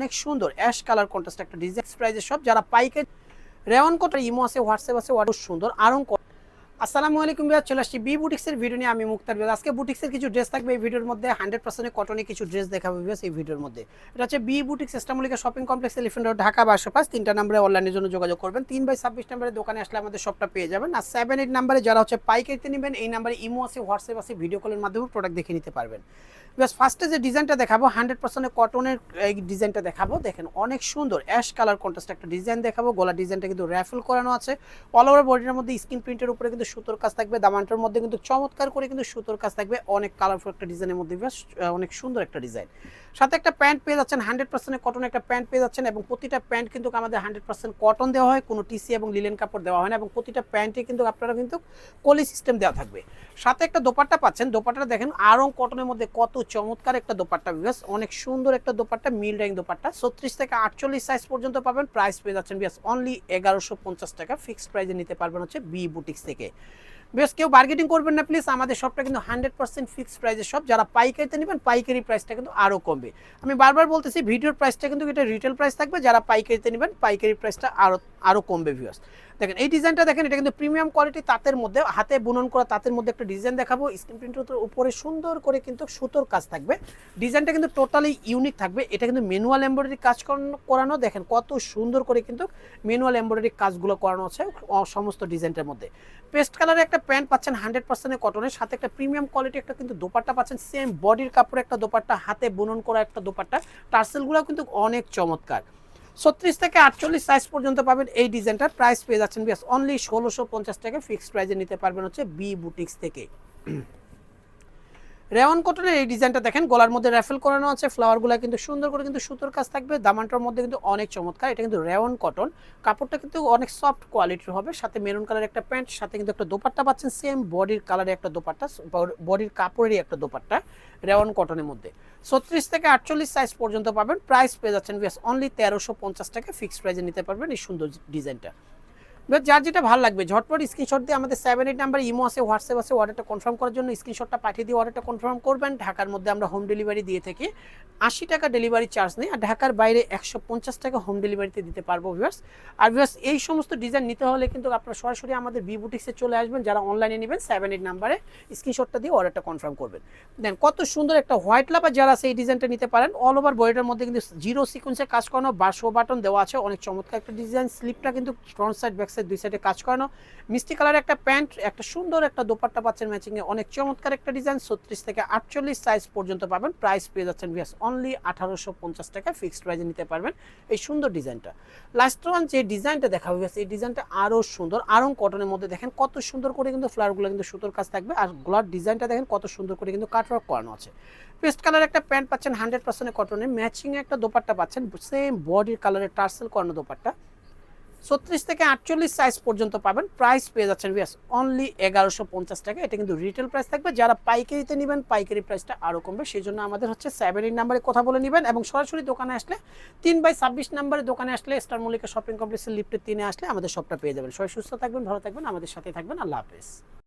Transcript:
অনেক সুন্দর ash colour contrast, একটা ডিজাইন প্রাইজের সব, যারা পাইকে রেওয়ান কোটার ইমো আছে হোয়াটসঅ্যাপ আছে, অনেক সুন্দর আরং আসসালামু আলাইকুম বিয়ার চলে আসছি বি বুটিক্সের ভিডিও নিয়ে। আমি মুক্তার বিয়ার আজকে বুটিক্সের কিছু ড্রেস থাকবে। এই ভিডিওর মধ্যে হান্ড্রেড পার্সেন্ট কটনে কিছু ড্রেস দেখাবো বিয়াস এই ভিডিওর মধ্যে। এটা হচ্ছে B boutiques ইস্টামলিকা shopping complex elephant road Dhaka পাঁচ। তিনটা নম্বরে অনলাইনের জন্য যোগাযোগ করবেন। তিন বাই ছাব্বিশ নম্বরে দোকানে আসলে আমাদের সবটা পেয়ে যাবেন। আর সেভেন এইট নাম্বারে যারা হচ্ছে পাইকারিতে নেবেন, এই নাম্বারে ইমো আছে, হোয়াটসঅ্যাপ আছে ভিডিও কলের মাধ্যমে প্রোডাক্ট দেখে নিতে পারবেন। ব্যাস ফার্স্টে যে ডিজাইনটা দেখাবো হান্ড্রেড পার্সেন্ট কটনের এই ডিজাইনটা দেখাবো। দেখেন অনেক সুন্দর অ্যাশ কালার কন্ট্রাস্ট একটা ডিজাইন দেখাবো। গলা ডিজাইনটা কিন্তু র্যাফেল করানো আছে। অল ওভার বডির মধ্যে স্ক্রিন প্রিন্টের উপরে কিন্তু সুতোর কাজ থাকবে, দামানটার মধ্যে কিন্তু চমৎকার করে কিন্তু সুতোর কাজ থাকবে। অনেক কালারফুল একটা ডিজাইনের মধ্যে অনেক সুন্দর একটা ডিজাইন সাথে একটা প্যান্ট পেয়ে যাচ্ছেন, হান্ড্রেড পার্সেন্ট কটন একটা প্যান্ট পেয়ে যাচ্ছেন এবং প্রতিটা প্যান্ট কিন্তু আমাদের হান্ড্রেড পার্সেন্ট কটন দেওয়া হয়, কোনো টিসি এবং লিলেন কাপড় দেওয়া হয় না এবং প্রতিটা প্যান্টে কিন্তু আপনারা কিন্তু কলি সিস্টেম দেওয়া থাকবে। সাথে একটা দোপাট্টা পাচ্ছেন, দোপাট্টাটা দেখেন আরং কটনের মধ্যে কত চমৎকার একটা দোপাট্টা বিকজ অনেক সুন্দর একটা দোপাট্টা মিল ডাইং দোপাট্টা, ছত্রিশ থেকে আটচল্লিশ সাইজ পর্যন্ত পাবেন প্রাইস পেয়ে যাচ্ছেন বিয়াস অনলি এগারোশো পঞ্চাশ টাকা ফিক্সড প্রাইসে নিতে পারবেন হচ্ছে বি বুটিক্স থেকে। বেশ কেউ বার্গেটিং করবেন না প্লিজ আমাদের সবটা কিন্তু হান্ড্রেড পার্সেন্ট ফিক্সড প্রাইসের সব। যারা পাইকারিতে নেবেন, পাইকারি প্রাইসটা কিন্তু আরও কমবে। আমি বারবার বলতেছি, ভিডিওর প্রাইসটা কিন্তু এটা রিটেল প্রাইস থাকবে, যারা পাইকারিতে নেবেন, পাইকারি প্রাইসটা আরও আরও কমবে ভিউয়ার্স দেখেন, এই ডিজাইনটা দেখেন, এটা কিন্তু প্রিমিয়াম কোয়ালিটি তাঁতের মধ্যে, হাতে বুনন করা তাঁতের মধ্যে একটা ডিজাইন দেখাবো। স্ক্রিন প্রিন্টের উপরে সুন্দর করে কিন্তু সুতোর কাজ থাকবে। ডিজাইনটা কিন্তু টোটালি ইউনিক থাকবে। এটা কিন্তু ম্যানুয়াল এমব্রয়ডারি কাজ করানো- দেখেন কত সুন্দর করে কিন্তু ম্যানুয়াল এমব্রয়ডারি কাজগুলো করানো আছে সমস্ত ডিজাইনটার মধ্যে। পেস্ট কালারের একটা প্যান্ট পাচ্ছেন হান্ড্রেড পার্সেন্টের কটনের সাথে একটা প্রিমিয়াম কোয়ালিটি একটা কিন্তু দোপাট্টা পাচ্ছেন সেম বডির কাপড়ে একটা দোপাট্টা, হাতে বুনন করা একটা দোপাট্টা। টার্সেলগুলো কিন্তু অনেক চমৎকার। ছত্রিশ থেকে আটচল্লিশ সাইজ পর্যন্ত পাবেন এই ডিজাইনটার প্রাইস পেয়ে যাচ্ছেন বিয়াস অনলি ষোলোশো পঞ্চাশ টাকা ফিক্সড প্রাইসে নিতে পারবেন হচ্ছে বি বুটিক্স থেকে। রেওয়ান কটনের এই ডিজাইনটা দেখেন, গলার মধ্যে র্যাফেল করানো আছে ফ্লাওয়ারগুলো কিন্তু সুন্দর করে কিন্তু সুতোর কাজ থাকবে, দামানটার মধ্যে কিন্তু অনেক চমৎকার, এটা কিন্তু রেওয়ান কটন কাপড়টা কিন্তু অনেক সফট কোয়ালিটির হবে, সাথে মেরুন কালার একটা প্যান্ট সাথে কিন্তু একটা দোপাট্টা পাচ্ছেন সেম বডির কালারে একটা দোপাট্টা, বডির কাপড়েরই একটা দোপাট্টা রেওয়ান কটনের মধ্যে। ছত্রিশ থেকে আটচল্লিশ সাইজ পর্যন্ত পাবেন। প্রাইস পেয়ে যাচ্ছেন অনলি তেরোশো পঞ্চাশ টাকা ফিক্সড প্রাইসে নিতে পারবেন এই সুন্দর ডিজাইনটা যার যেটা ভালো লাগবে, ঝটপট স্ক্রিনশট দিয়ে আমাদের সেভেন এইট নাম্বার ইমো আছে হোয়াটসঅ্যাপ আছে অর্ডারটা কনফার্ম করার জন্য স্ক্রিনশটটা পাঠিয়ে দিয়ে অর্ডারটা কনফার্ম করবেন। ঢাকার মধ্যে আমরা হোম ডেলিভারি দিয়ে থাকি। আশি টাকা ডেলিভারি চার্জ নেই, আর ঢাকার বাইরে একশো পঞ্চাশ টাকা হোম ডেলিভারিতে দিতে পারব ভিউয়ার্স আর ভিউয়ার্স এই সমস্ত ডিজাইন নিতে হলে কিন্তু আপনারা সরাসরি আমাদের বি বুটিক্সে চলে আসবেন, যারা অনলাইনে নেবেন সেভেন এইট নাম্বারে স্ক্রিনশটটা দিয়ে অর্ডারটা কনফার্ম করবেন। দেন কত সুন্দর একটা হোয়াইট লাভার যারা এই ডিজাইনটা নিতে পারেন অল ওভার বডিটার মধ্যে কিন্তু জিরো সিকোয়েন্সে কাজ করানো বা শো বাটন দেওয়া আছে, অনেক চমৎকার একটা ডিজাইন স্লিপটা কিন্তু ফ্রন্ট সাইড ব্যাক দুই সাইডে কাজ করানো। মিষ্টি কালার একটা প্যান্ট, একটা সুন্দর একটা দোপাট্টা পাচ্ছেন ম্যাচিংয়ে অনেক চমৎকার একটা ডিজাইন ছত্রিশ থেকে আটচল্লিশ সাইজ পর্যন্ত পাবেন। প্রাইস পেয়ে যাচ্ছেন ভিয়াস অনলি আঠারোশো পঞ্চাশ টাকা ফিক্সড প্রাইসে নিতে পারবেন এই সুন্দর ডিজাইনটা লাস্ট ওয়ান যে ডিজাইনটা দেখাবো ভিয়াস এই ডিজাইনটা আরও সুন্দর। আরও কটনের মধ্যে দেখেন কত সুন্দর করে কিন্তু ফ্লাওয়ারগুলো কিন্তু সুতোর কাজ থাকবে। আর গোলার ডিজাইনটা দেখেন কত সুন্দর করে কিন্তু কাটওয়ার্ক করানো আছে। পেস্ট কালার একটা প্যান্ট পাচ্ছেন হান্ড্রেড পার্সেন্ট কটনের ম্যাচিং একটা দোপাট্টা পাচ্ছেন সেম বডির কালারের টার্সেল করানো দোপাট্টা। ছত্রিশ থেকে আটচল্লিশ সাইজ পর্যন্ত পাবেন। প্রাইস পেয়ে যাচ্ছেন বিয়াস অনলি এগারোশো পঞ্চাশ টাকা। এটা কিন্তু রিটেল প্রাইস থাকবে। যারা পাইকারিতে নেবেন, পাইকারি প্রাইসটা আরও কমবে। সেই জন্য আমাদের হচ্ছে সেভেন এইট নাম্বারে কথা বলে নেবেন এবং সরাসরি দোকানে আসলে তিন বাই ছাব্বিশ নাম্বারে দোকানে আসলে স্টার মল্লিকা শপিং কমপ্লেক্সের লিফটের তিনে আসলে আমাদের সবটা পেয়ে যাবেন। সবাই সুস্থ থাকবেন, ভালো থাকবেন, আমাদের সাথে থাকবেন। আল্লাহ হাফেজ।